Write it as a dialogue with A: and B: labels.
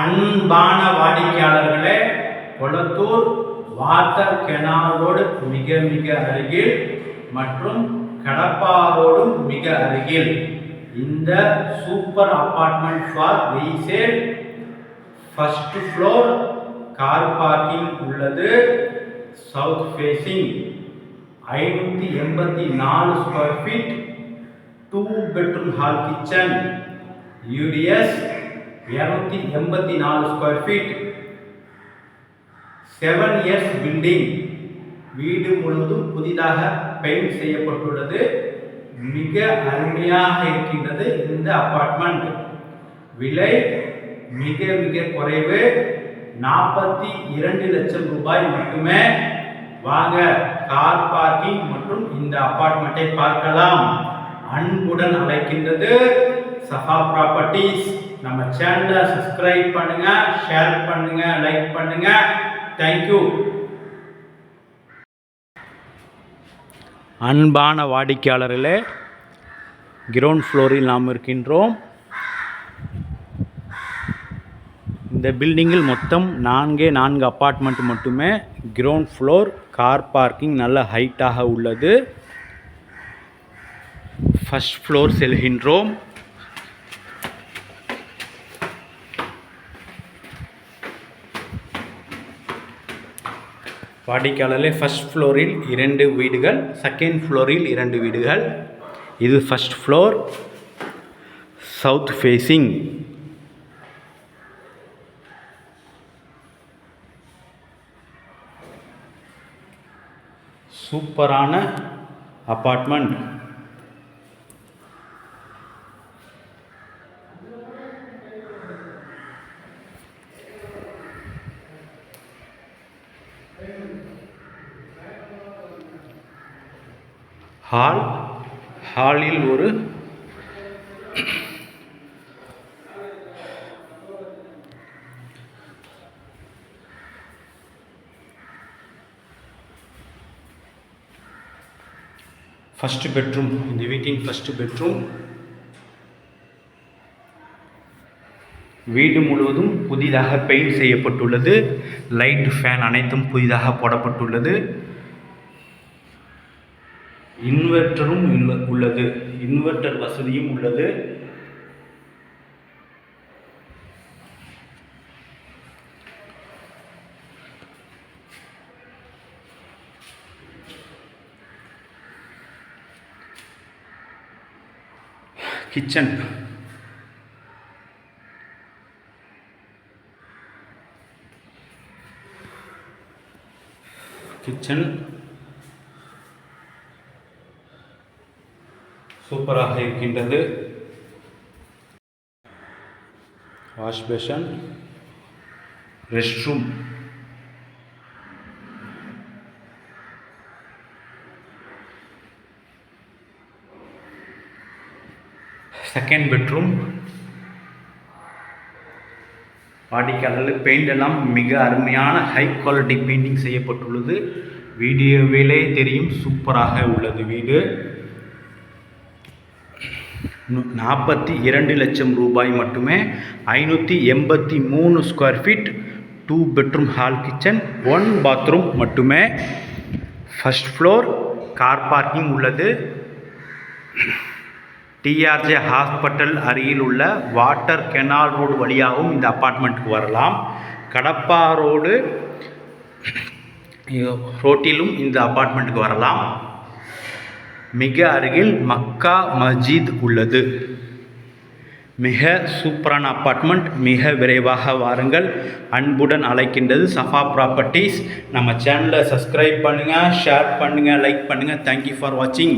A: அன்பான வாடிக்கையாளர்களே கொளத்தூர் வாட்டர் கெனாலோடு மிக மிக அருகில் மற்றும் கடப்பாரோடும் மிக அருகில். இந்த super apartment for resale first floor car parking உள்ளது. சவுத் ஃபேஸிங் ஐநூற்றி எண்பத்தி நாலு square feet two bedroom hall kitchen UDS இரநூத்தி எண்பத்தி நாலு square feet seven years building வீடு முழுவதும் புதிதாக பெயிண்ட் செய்யப்பட்டுள்ளது. மிக அருமையாக இருக்கின்றது இந்த அப்பார்ட்மெண்ட் விலை மிக மிக குறைவு. நாற்பத்தி இரண்டு லட்சம் ரூபாய் மட்டுமே. வாங்க கார் பார்க்கிங் மற்றும் இந்த அப்பார்ட்மெண்ட்டை பார்க்கலாம். அன்புடன் அழைக்கின்றது சஃபா ப்ராப்பர்ட்டிஸ் நம்ம சேனலை சப்ஸ்கிரைப் பண்ணுங்க ஷேர் பண்ணுங்க லைக் பண்ணுங்க. தேங்க்யூ
B: அன்பான வாடிக்கையாளர்களே கிரவுண்ட் ஃப்ளோரில் நாம் இருக்கின்றோம். இந்த பில்டிங்கில் மொத்தம் நான்கே நான்கு அப்பார்ட்மெண்ட் மட்டுமே கிரவுண்ட் ஃப்ளோர் கார் பார்க்கிங் நல்ல ஹைட்டாக உள்ளது. ஃபர்ஸ்ட் ஃப்ளோர் செல்கின்றோம் வாடிக்கையாளர்களே ஃபர்ஸ்ட் ஃப்ளோரில் இரண்டு வீடுகள் செகண்ட் ஃப்ளோரில் இரண்டு வீடுகள். இது ஃபர்ஸ்ட் ஃப்ளோர் சவுத் ஃபேஸிங் சூப்பரான அப்பார்ட்மெண்ட் ஹால் ஹாலில் ஒரு ஃபஸ்ட்டு பெட்ரூம் இந்த வீட்டின் ஃபஸ்ட்டு பெட்ரூம் வீடு முழுவதும் புதிதாக பெயிண்ட் செய்யப்பட்டுள்ளது. லைட் ஃபேன் அனைத்தும் புதிதாக போடப்பட்டுள்ளது. இன்வெர்ட்டரும் உள்ளது. இன்வெர்ட்டர் வசதியும் உள்ளது. கிச்சன். கிச்சன் சூப்பராக இருக்கின்றது. Wash basin rest room second bedroom வாடிக்கையாளர்கள் பெயிண்ட் எல்லாம் மிக அருமையான ஹை குவாலிட்டி பெயிண்டிங் செய்யப்பட்டுள்ளது. வீடியோவிலே தெரியும் சூப்பராக உள்ளது வீடு. நாற்பத்தி இரண்டு லட்சம் ரூபாய் மட்டுமே ஐநூற்றி எண்பத்தி மூணு square feet two bedroom hall kitchen one bathroom மட்டுமே. ஃபர்ஸ்ட் ஃப்ளோர் கார் பார்க்கிங் உள்ளது. டிஆர்ஜே ஹாஸ்பிட்டல் அருகில் உள்ள வாட்டர் கெனால் ரோடு வழியாகவும் இந்த அப்பார்ட்மெண்ட்டுக்கு வரலாம். கடப்பா ரோடு ரோட்டிலும் இந்த அப்பார்ட்மெண்ட்டுக்கு வரலாம். மிக அருகில் மக்கா மஸ்ஜித் உள்ளது. மிக சூப்பரான அப்பார்ட்மெண்ட். மிக விரைவாக வாருங்கள். அன்புடன் அழைக்கின்றது சஃபா ப்ராப்பர்ட்டிஸ். நம்ம சேனலை சப்ஸ்கிரைப் பண்ணுங்கள் ஷேர் பண்ணுங்கள் லைக் பண்ணுங்கள் தேங்க்யூ ஃபார் வாட்சிங்